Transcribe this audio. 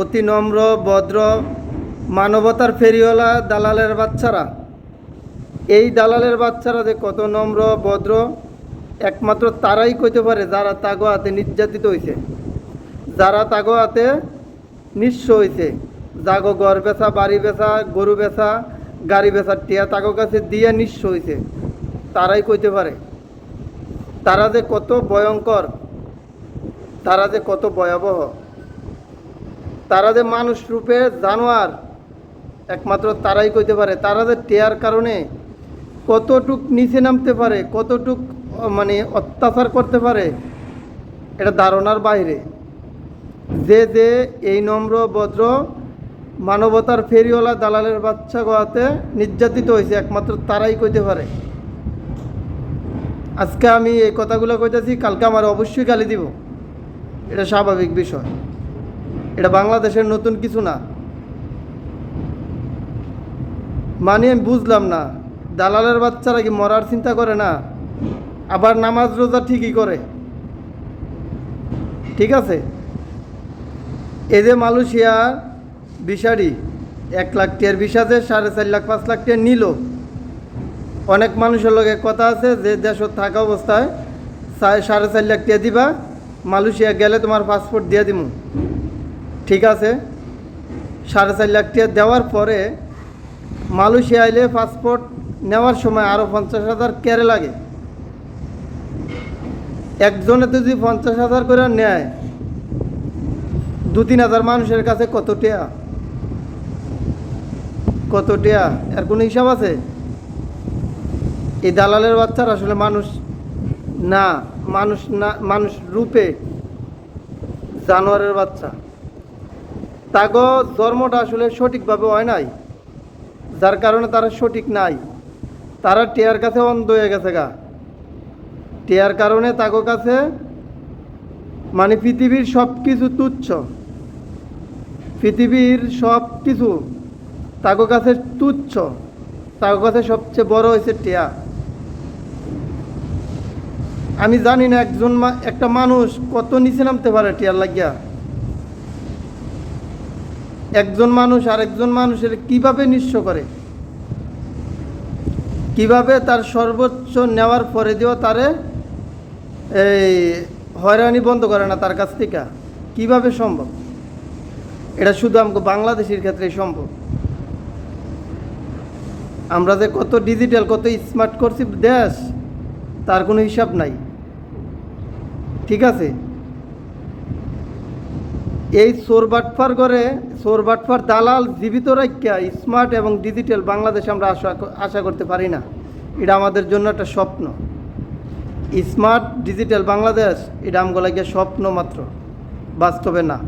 অতি নম্র, ভদ্র, মানবতার ফেরিওয়ালা দালালের বাচ্চারা। এই দালালের বাচ্চারা যে কত নম্র, ভদ্র, একমাত্র তারাই কইতে পারে যারা তাগো হাতে নির্যাতিত হয়েছে যারা তাগো হাতে নিঃস্ব হয়েছে জাগো ঘর বেচা, বাড়ি বেচা, গরু বেচা, গাড়ি বেচার টিয়া তাগো কাছে দিয়ে নিঃস্ব হয়েছে তারাই কইতে পারে। তারা যে কত ভয়ঙ্কর, তারা যে কত ভয়াবহ। তারা যে মানুষ রূপে জানোয়ার, একমাত্র তারাই কইতে পারে। তারা যে টেয়ার কারণে কতটুক নিচে নামতে পারে, কতটুক মানে অত্যাচার করতে পারে, এটা ধারণার বাইরে। যে যে এই নম্র, ভদ্র মানবতার ফেরিওয়ালা দালালের বাচ্চা গোয়াতে নির্যাতিত হয়েছে, একমাত্র তারাই কইতে পারে। আজকে আমি এই কথাগুলো কইতেছি, কালকে আমার অবশ্যই গালি দিব। এটা স্বাভাবিক বিষয়। এটা বাংলাদেশের নতুন কিছু না। মানে আমি বুঝলাম না, দালালের বাচ্চারা কি মরার চিন্তা করে না? আবার নামাজ রোজা ঠিকই করে। ঠিক আছে? এই যে মালয়েশিয়া বিষারি এক লাখ টিয়ার বিষাতে সাড়ে চার লাখ, পাঁচ লাখ টিয়ার নিল। অনেক মানুষের লগে কথা আছে যে দেশত থাকা অবস্থায় সাড়ে চার লাখ টিয়া দিবা, মালয়েশিয়া গেলে তোমার পাসপোর্ট দিয়ে দিমু। ঠিক আছে? সাড়ে চার লাখ টিয়া দেওয়ার পরে মালয়েশিয়া আইলে পাসপোর্ট নেওয়ার সময় আরও পঞ্চাশ হাজার কেড়ে লাগে? একজনে যদি পঞ্চাশ হাজার করে নেয় দু তিন হাজার মানুষের কাছে কত টিয়া কত টিয়া এর কোনো হিসাব আছে? এই দালালের বাচ্চার আসলে মানুষ না মানুষ না, মানুষ রূপে জানোয়ারের বাচ্চা। তাগো ধর্মটা আসলে সঠিকভাবে হয় নাই। যার কারণে তারা সঠিক নাই। তারা টিয়ার কাছে অন্ধ হয়ে গেছে গা। টিয়ার কারণে তাগো কাছে মানে পৃথিবীর সব কিছু তুচ্ছ। পৃথিবীর সব কিছু তাগো কাছে তুচ্ছ। তাগো কাছে সবচেয়ে বড় হয়েছে টিয়া। আমি জানি না একজন একটা মানুষ কত নিচে নামতে পারে টিয়ার লাগিয়া। একজন মানুষ আর একজন মানুষের কীভাবে নিঃস্ব করে? কীভাবে তার সর্বোচ্চ নেওয়ার পরে দিয়েও তারে এই হয়রানি বন্ধ করে না তার কাছ থেকে? কীভাবে সম্ভব? এটা শুধু আমাকে বাংলাদেশের ক্ষেত্রে সম্ভব। আমরা যে কত ডিজিটাল কত স্মার্ট করছি দেশ, তার কোনো হিসাব নাই। ঠিক আছে? এই চোর বাটফার করে চোর বাটফার দালাল জীবিত রাখিয়া স্মার্ট এবং ডিজিটাল বাংলাদেশ আমরা আশা আশা করতে পারি না। এটা আমাদের জন্য একটা স্বপ্ন। স্মার্ট, ডিজিটাল বাংলাদেশ, এটা আমগুলো গিয়ে স্বপ্ন মাত্র। বাস্তবে না।